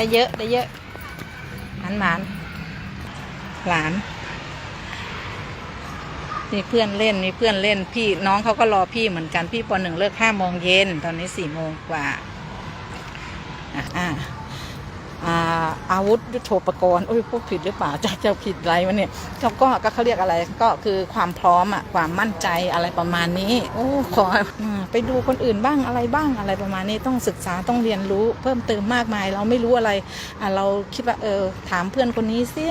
ได้เยอะได้เยอะหมานหมานหลานมีเพื่อนเล่นมีเพื่อนเล่น พี่น้องเขาก็รอพี่เหมือนกันพี่ปหนึ่งเลิกห้าโมงเย็นตอนนี้สี่โมงกว่าอะอ่า อาวุธยุทโธปกรณ์โอ้ยพูดผิดหรือเปล่าจะจะผิดอะไรวะเนี่ยเขาก็ก็เขาเรียกอะไรก็คือความพร้อมอะความมั่นใจอะไรประมาณนี้ โอ้ขออไปดูคนอื่นบ้างอะไรบ้างอะไรประมาณนี้ต้องศึกษาต้องเรียนรู้เพิ่มเติมมากมาย เราไม่รู้อะไรอ่เราคิดว่าเออถามเพื่อนคนนี้สิ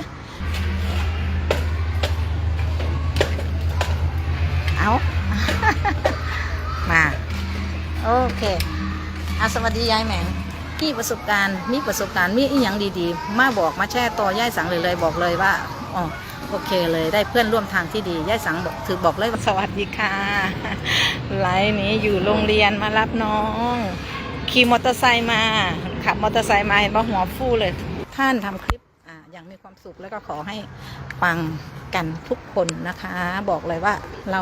เอามา โอเคอาสวัสดียายแหมง มีประสบการณ์มีประสบการณ์มีอีหยังดีๆ มาบอกมาแช่ต่อย่ายสังเลยเลยบอกเลยว่าอ๋อโอเคเลยได้เพื่อนร่วมทางที่ดีย่ายสังบอกคือบอกเลยว่าสวัสดีค่ะไลน์นี้อยู่โรงเรียนมารับน้อง ขี่มอเตอร์ไซค์มา ขับมอเตอร์ไซค์มาเห็นว่าหัวฟูเลย ท่านทำคลิปอ่าอย่างมีความสุขแล้วก็ขอให้ปังกันทุกคนนะคะ บอกเลยว่าเรา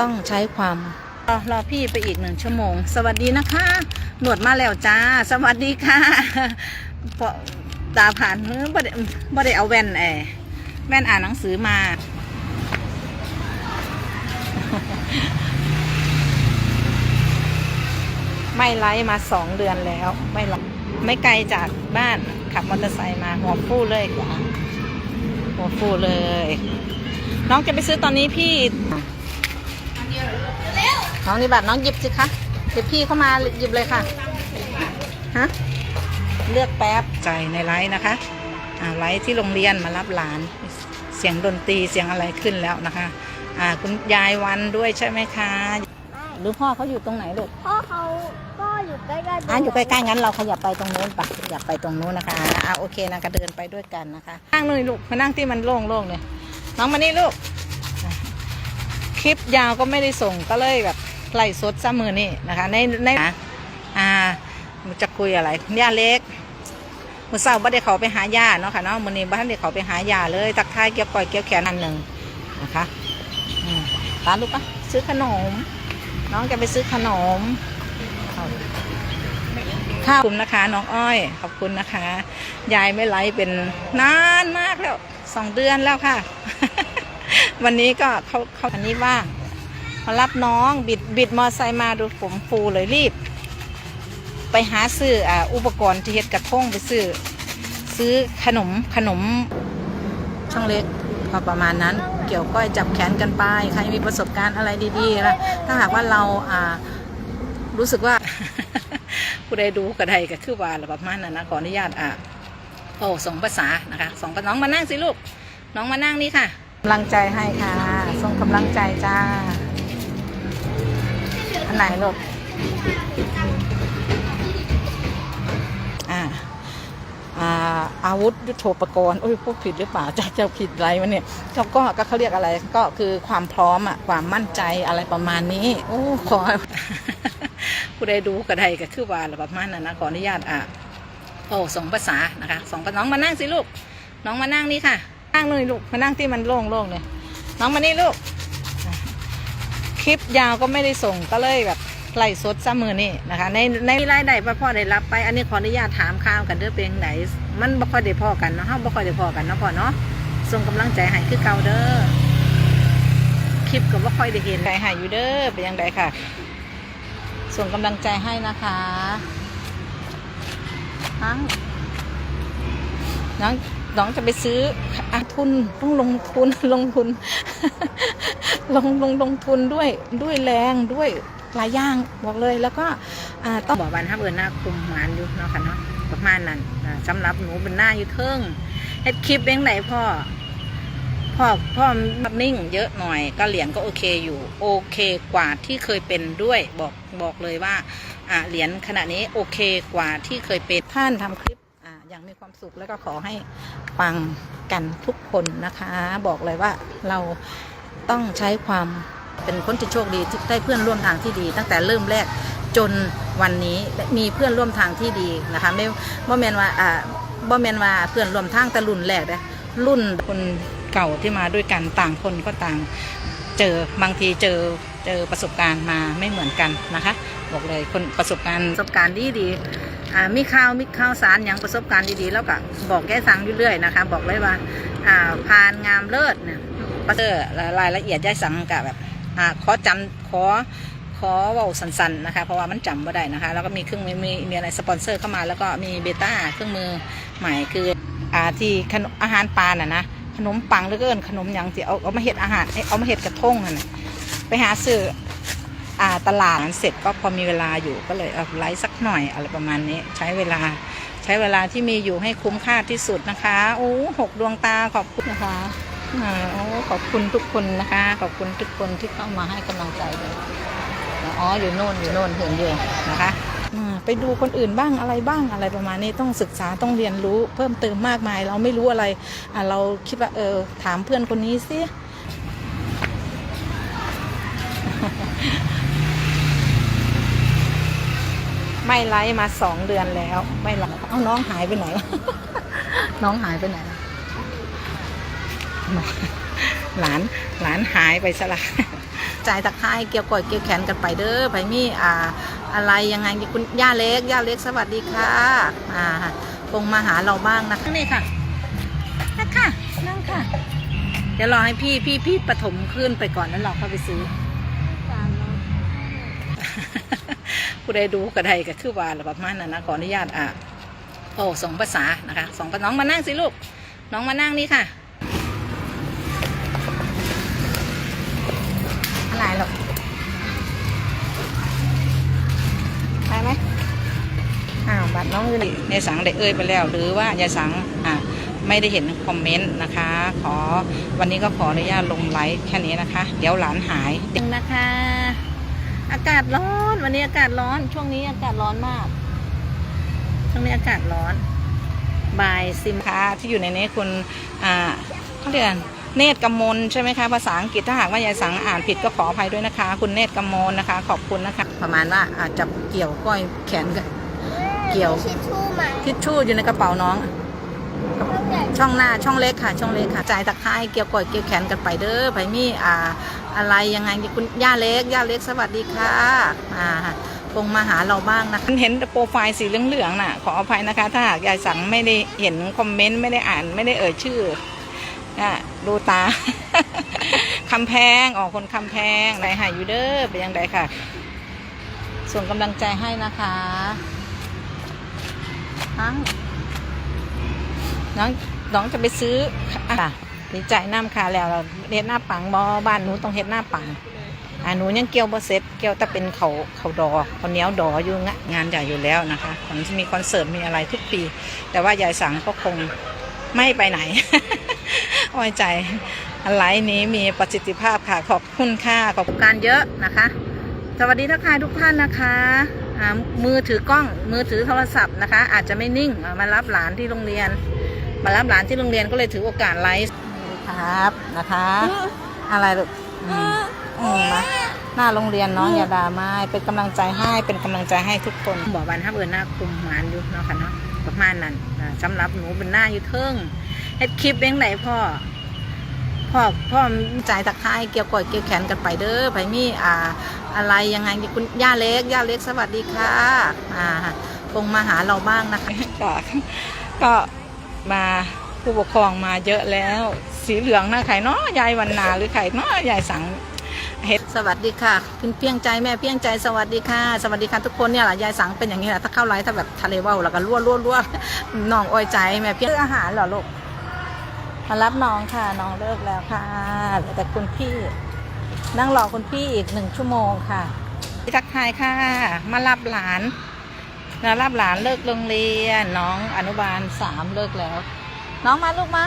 ต้องใช้ความ รอพี่ไปอีกหนึ่งชั่วโมง สวัสดีนะคะ หนวดมาแล้วจ้า สวัสดีค่ะพอตาผ่านเฮ้ยบ่ได้บ่ได้เอาแว่นแอแว่นอ่านหนังสือมา ไม่ไลฟ์มาสองเดือนแล้ว ไม่ไลฟ์ไม่ไกลจากบ้านขับมอเตอร์ไซค์มาหัวฟูเลยกว่าหัวฟูเลย น้องจะไปซื้อตอนนี้พี่ น้องนี่บัตรน้องหยิบสิคะเดี๋ยวพี่เข้ามาหยิบเลยค่ะฮะเลือกแป๊บใจในไลฟ์นะคะอ่าไลฟ์ที่โรงเรียนมารับหลาน เสียงดนตรีเสียงอะไรขึ้นแล้วนะคะอ่าคุณยายวันด้วยใช่ไหมคะหรือพ่อเขาอยู่ตรงไหนลูกพ่อเขาก็อยู่ใกล้ๆอ่าอยู่ใกล้ๆงั้นเราขยับไปตรงนู้นปะขยับไปตรงนู้นนะคะอ่าโอเคนะก็เดินไปด้วยกันนะคะนั่งเลยลูกมานั่งที่มันโล่งๆเลยน้องมานี่ลูกอะคลิปยาวก็ไม่ได้ส่งก็เลยแบบ ไล่สดซ้ำมือนี่นะคะ ในในอ่ามันจะคุยอะไรย่าเล็กมือเศร้าบ่ได้เขาไปหายาเนาะค่ะเนาะมือนี้บ้านเด็กเขาไปหายาเลยตักทายเกี่ยวก่อยเกี่ยวแขนอันหนึ่งนะคะอืมร้านลูกปะซื้อขนม น้องจะไปซื้อขนมข้าวคุณนะคะ น้องอ้อย ขอบคุณนะคะ ยายไม่ไลฟ์เป็นนานมากแล้วสองเดือนแล้วค่ะ วันนี้ก็เขาเขาอันนี้ว่าง มารับน้องบิดบิดมอไซค์มาดูผมฟูเลยรีบ ไปหาซื้ออ่าอุปกรณ์ที่เฮ็ดกระทงไปซื้อซื้อขนมขนมช่างเล็กก็ประมาณนั้นเกี่ยวก้อยจับแขนกันไป ใครมีประสบการณ์อะไรดีๆนะถ้าหากว่าเราอ่ารู้สึกว่าผู้ใดดูก็ได้ก็คือว่าประมาณนั้นนะขออนุญาตอะโอ้ส่งภาษานะคะส่งภาน้องมานั่งสิลูกน้องมานั่งนี่ค่ะกำลังใจให้ค่ะส่งกำลังใจจ้า ไหนลูกอ่าอ่าอาวุธยุทโธปกรณ์โอ้ยพูดผิดหรือเปล่าจะจะผิดอะไรวะเนี่ยเขาก็ก็เขาเรียกอะไรก็คือความพร้อมอะความมั่นใจอะไรประมาณนี้ โอ้ขอผู้ใดดูก็ไดก็คือว่าละประมาณนั้นนะขออนุญาตอะโอ้ส่งภาษานะคะส่งภาษาน้องมานั่งสิลูก น้องมานั่งนี่ค่ะนั่งเลยลูกมานั่งที่มันโล่งๆเลยน้องมานี่ลูก คลิปยาวก็ไม่ได้ส่งก็เลยแบบไล่สดซ้ำมือนี่นะคะ ในในรายได้พ่อได้รับไป อันนี้ขออนุญาตถามข่าวกันเด้อเป็นไหนมันบ่ค่อยได้พอกันเนาะเฮาบ่ค่อยได้พอกันเนาะพ่อเนาะส่งกำลังใจให้คือเก่าเด้อคลิปก็บ่ค่อยได้เห็นใจให้อยู่เด้อเป็นยังไงค่ะ ส่งกำลังใจให้นะคะน้งน้อง น้องจะไปซื้ออาทุนต้องลงทุนลงทุน ลงลงลงทุนด้วยด้วยแรงด้วยหลายอย่างบอกเลยแล้วก็ต้องบอกวันถ้าเอินหน้าคุมหมานอยู่เนาะค่ะเนาะประมาณนั้นสำหรับหนูเป็นหน้าอยู่เทิงเฮ็ดคลิปเองไหนพ่อพ่อพ่อมันนิ่งเยอะหน่อยก็เหรียญก็โอเคอยู่ โอเคกว่าที่เคยเป็นด้วยบอกบอกเลยว่าอ่าเหรียญขณะนี้โอเคกว่าที่เคยเป็นท่านทำคลิป อย่างมีความสุขแล้วก็ขอให้ปังกันทุกคนนะคะ บอกเลยว่าเราต้องใช้ความเป็นคนที่โชคดีที่ได้เพื่อนร่วมทางที่ดี ตั้งแต่เริ่มแรกจนวันนี้มีเพื่อนร่วมทางที่ดีนะคะไม่บ่แมนว่าอ่าบ่แมนว่าเพื่อนร่วมทางแต่รุ่นแรกนะรุ่นคนเก่าที่มาด้วยกันต่างคนก็ต่างเจอบางทีเจอเจอประสบการณ์มาไม่เหมือนกันนะคะ บอกเลยคนประสบการณ์ประสบการณ์ดีดี อ่ามีข่าวมีข่าวสารอย่างประสบการณ์ดีๆ แล้วก็บอกแก้สังอยู่เรื่อยนะคะ บอกเลยว่าอ่าผ่านงามเลิศเนี่ยเออรายละเอียดยายสังกับแบบอ่าขอจำขอขอเว่าสันๆนะคะเพราะว่ามันจำไม่ได้นะคะ แล้วก็มีเครื่องมือมีมีอะไรสปอนเซอร์เข้ามา แล้วก็มีเบต้าเครื่องมือใหม่คืออ่าที่ขนมอาหารปลาน่ะนะขนมปังหรือก็เอินขนมอย่างที่เอาเอามาเห็ดอาหารเอ้ยเอามาเห็ดกระทงนั่นไปหาซื้อ ตลาดเสร็จก็พอมีเวลาอยู่ก็เลยเอาไลฟ์สักหน่อยอะไรประมาณนี้ใช้เวลาใช้เวลาที่มีอยู่ให้คุ้มค่าที่สุดนะคะโอ้หกดวงตาขอบคุณนะคะอ่าโอ้ขอบคุณทุกคนนะคะ ขอบคุณทุกคนที่เข้ามาให้กำลังใจเลยอ๋ออยู่โน่นอยู่โน่นเห็นอยู่นะคะอ่าไปดูคนอื่นบ้างอะไรบ้างอะไรประมาณนี้ต้องศึกษาต้องเรียนรู้เพิ่มเติมมากมาย เราไม่รู้อะไรอ่าเราคิดว่าเออถามเพื่อนคนนี้สิ ไม่ไลฟ์มาสองเดือนแล้ว ไม่ไลฟ์เอาน้องหายไปไหน น้องหายไปไหน หลานหลานหายไปซะละจ่ายตะไคร้เกี่ยวก่อยเกี่ยวแขนกันไปเด้อไปมีอ่า อะไรยังไงคุณย่าเล็กย่าเล็กสวัสดีค่ะ อ่าคงมาหาเราบ้างนะคะนี่ค่ะนั่งค่ะนั่งค่ะ เดี๋ยวรอให้พี่พี่พี่ปฐมขึ้นไปก่อนแล้วเราเข้าไปซื้อสามร้อย ผู้ใดดูก็ไดก็คือว่าประมาณนั้นนะขออนุญาตอะโอ้สองภาษานะคะสองภาน้องมานั่งสิลูก น้องมานั่งนี่ค่ะ อะไรหรอกไปไหมอ้าวบัตรน้องอยู่นี่ในสังได้เอ่ยไปแล้ว หรือว่ายายสังอะไม่ได้เห็นคอมเมนต์นะคะ ขอวันนี้ก็ขออนุญาตลงไลฟ์แค่นี้นะคะ เดี๋ยวหลานหายจริงนะคะ อากาศร้อน วันนี้อากาศร้อน ช่วงนี้อากาศร้อนมาก ช่วงนี้อากาศร้อน บายซิมค้าที่อยู่ในนี้คุณอ่าเขาเรียกอะไรเนตรกำมลใช่ไหมคะภาษาอังกฤษถ้าหากว่ายายสังอ่านผิดก็ขออภัยด้วยนะคะ คุณเนตรกำมลนะคะ ขอบคุณนะคะ ประมาณว่าอาจจะเกี่ยวก้อยแขนกันเกี่ยวทิชชู่ไหมทิชชู่อยู่ในกระเป๋าน้องต้องใหญ่ช่องหน้าช่องเล็กค่ะ ช่องเล็กค่ะจ่ายตะไคร้เกี่ยวก่อยเกี่ยวแขนกันไปเด้อไปมีอ่า อะไรยังไงคุณย่าเล็กย่าเล็กสวัสดีค่ะอ่าคงมาหาเราบ้างนะคะเห็นโปรไฟล์สีเหลืองๆน่ะ ขออภัยนะคะ ถ้าหากยายสังไม่ได้เห็นคอมเมนต์ไม่ได้อ่านไม่ได้เอ่ยชื่ออะดูตาคำแพงออกคนคำแพงไรหายอยู่เด้อไปยังไดค่ะ ส่งกำลังใจให้นะคะน้องน้องจะไปซื้ออะ ดีใจน้ำค่ะแล้วเฮ็ดหน้าปังบอบ้านหนูต้องเฮ็ดหน้าปังอ่าหนูยังเกี่ยวบ่เสร็จเกี่ยวแต่เป็นเขาเขาดอเขาเนี้ยวดออยู่งะงานใหญ่อยู่แล้วนะคะมันจะมีคอนเสิร์ตมีอะไรทุกปี แต่ว่ายายสังก็คงไม่ไปไหนอ้อยใจอะไรนี้มีประสิทธิภาพค่ะขอบคุณค่ะขอบคุณการเยอะนะคะ สวัสดีทักทายทุกท่านนะคะอ่ามือถือกล้องมือถือโทรศัพท์นะคะ อาจจะไม่นิ่งมารับหลานที่โรงเรียน มารับหลานที่โรงเรียนก็เลยถือโอกาสไลฟ์ ครับนะคะอะไรลูกอืมอืมมาหน้าโรงเรียนน้องอย่าดราม่าเป็นกำลังใจให้เป็นกำลังใจให้ทุกคนบอกวันทับเอิญหน้าคุมหมานอยู่เนาะค่ะเนาะประมาณนั้นอ่าสำหรับหนูเป็นหน้าอยู่เทิงเฮ็ดคลิปเองไหนพ่อพ่อพ่อจ่ายตะไคร้เกี่ยวก่อยเกี่ยวแขนกันไปเด้อไปมีอ่า อะไรยังไงคุณย่าเล็กย่าเล็กสวัสดีค่ะอ่าคงมาหาเราบ้างนะคะก็ก็มา ผู้ปกครองมาเยอะแล้ว สีเหลืองนะไข่เนาะยายวันนาหรือไข่เนาะยายสังเฮ็ดสวัสดีค่ะคุณเพียงใจแม่เพียงใจสวัสดีค่ะ สวัสดีค่ะทุกคนเนี่ยแหละยายสังเป็นอย่างนี้แหละถ้าเข้าไลฟ์ถ้าแบบทะเลว่าวแล้วก็รั่วรั่วรั่วน้องอ้อยใจแม่เพียงอาหารเหรอลูกมารับน้องค่ะน้องเลิกแล้วค่ะเหลือแต่คุณพี่นั่งรอคุณพี่อีกหนึ่งชั่วโมงค่ะทักทายค่ะ มารับหลานมารับหลานเลิกโรงเรียน น้องอนุบาลสามเลิกแล้ว น้องมาลูกมา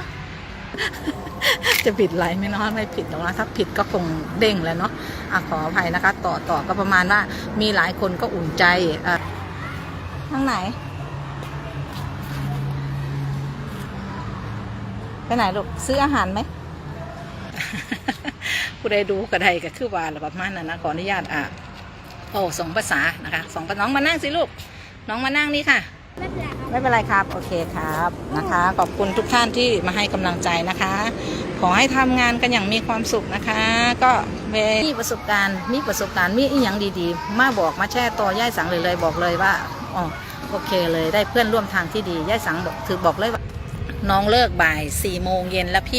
จะผิดอะไรไหม่น้อยไม่ผิดหรอกนะถ้าผิดก็คงเด้งแล้วเนาะอะขออภัยนะคะ ต่อต่อก็ประมาณว่า มีหลายคนก็อุ่นใจอะทางไหน ไปไหนลูกซื้ออาหารไหมผู้ใดดูก็ได้ก็คือว่าละประมาณนั้นนะขออนุญาตอะโอ้สองภาษานะคะสองภาษาน้องมานั่งสิลูก น้องมานั่งนี่ค่ะ ไม่เป็นไรครับ โอเคครับนะคะ ขอบคุณทุกท่านที่มาให้กำลังใจนะคะ ขอให้ทำงานกันอย่างมีความสุขนะคะ ก็มีประสบการณ์มีประสบการณ์มีอีหยังดีๆ มาบอกมาแช่ต่อย่ายสังเลยเลยบอกเลยว่าอ๋อโอเคเลยได้เพื่อนร่วมทางที่ดีย่ายสังบอกถือบอกเลยว่าน้องเลิกบ่ายสี่โมงเย็นแล้วพี่